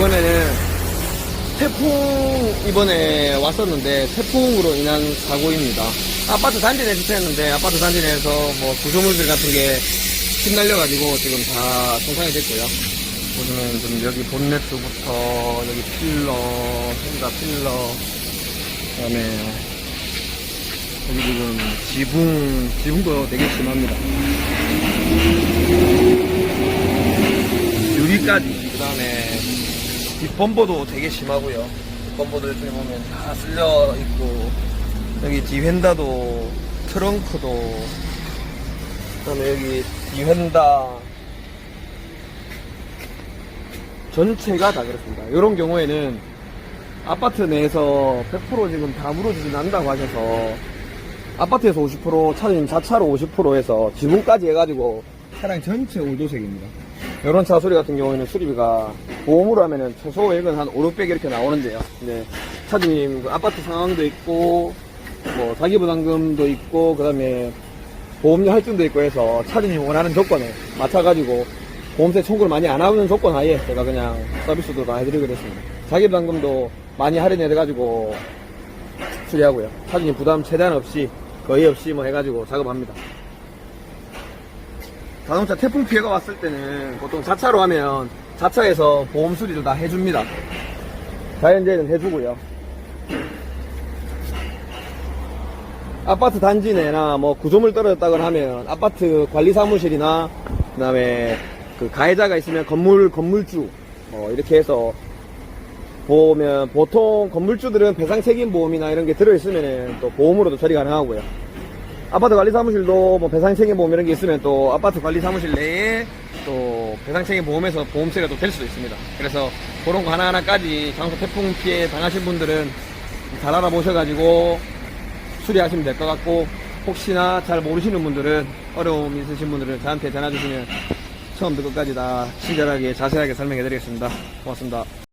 이번에는 태풍 이번에 왔었는데 태풍으로 인한 사고입니다. 아파트 단지 내에서 했는데 아파트 단지 내에서 뭐 구조물들 같은 게 휘날려가지고 지금 다 손상이 됐고요. 보시면 좀 여기 본네트부터 여기 필러, 펜다 필러, 그다음에 여기 지금 지붕, 지붕도 되게 심합니다. 유리까지, 그 다음에 뒷 범버도 되게 심하고요. 뒷범버도 이렇게 보면 다 쓸려 있고, 여기 뒤휀다도, 트렁크도, 그 다음에 여기 뒤휀다, 전체가 다 그렇습니다. 이런 경우에는 아파트 내에서 100% 지금 다 무너지진 않는다고 하셔서 아파트에서 50%, 차주님 자차로 50% 해서 지붕까지 해가지고 차량 전체 올도색입니다. 이런 차 소리 같은 경우에는 수리비가 보험으로 하면은 최소액은 한 5, 600 이렇게 나오는데요. 근데 차주님 그 아파트 상황도 있고 뭐 자기부담금도 있고 그다음에 보험료 할증도 있고 해서 차주님 원하는 조건에 맞춰가지고 보험세 청구를 많이 안 하는 조건 하에 제가 그냥 서비스도 다 해드리기로 했습니다. 자기부담금도 많이 할인해가지고 수리하고요. 차주님 부담 최대한 없이 거의 없이 뭐 해가지고 작업합니다. 자동차 태풍 피해가 왔을 때는 보통 자차로 하면 자차에서 보험 수리도 다 해줍니다. 자연재해는 해주고요. 아파트 단지 내나 뭐 구조물 떨어졌다거나 하면 아파트 관리 사무실이나 그다음에 그 가해자가 있으면 건물 건물주 뭐 이렇게 해서 보면 보통 건물주들은 배상 책임 보험이나 이런 게 들어 있으면은 또 보험으로도 처리 가능하고요. 아파트 관리 사무실도 뭐 배상 책임 보험 이런 게 있으면 또 아파트 관리 사무실 내에 또 배상 책임 보험에서 보험세가 또 될 수도 있습니다. 그래서 그런 거 하나하나까지 장소 태풍 피해 당하신 분들은 잘 알아보셔가지고 수리하시면 될 것 같고 혹시나 잘 모르시는 분들은 어려움 있으신 분들은 저한테 전화 주시면 처음부터 끝까지 다 친절하게 자세하게 설명해 드리겠습니다. 고맙습니다.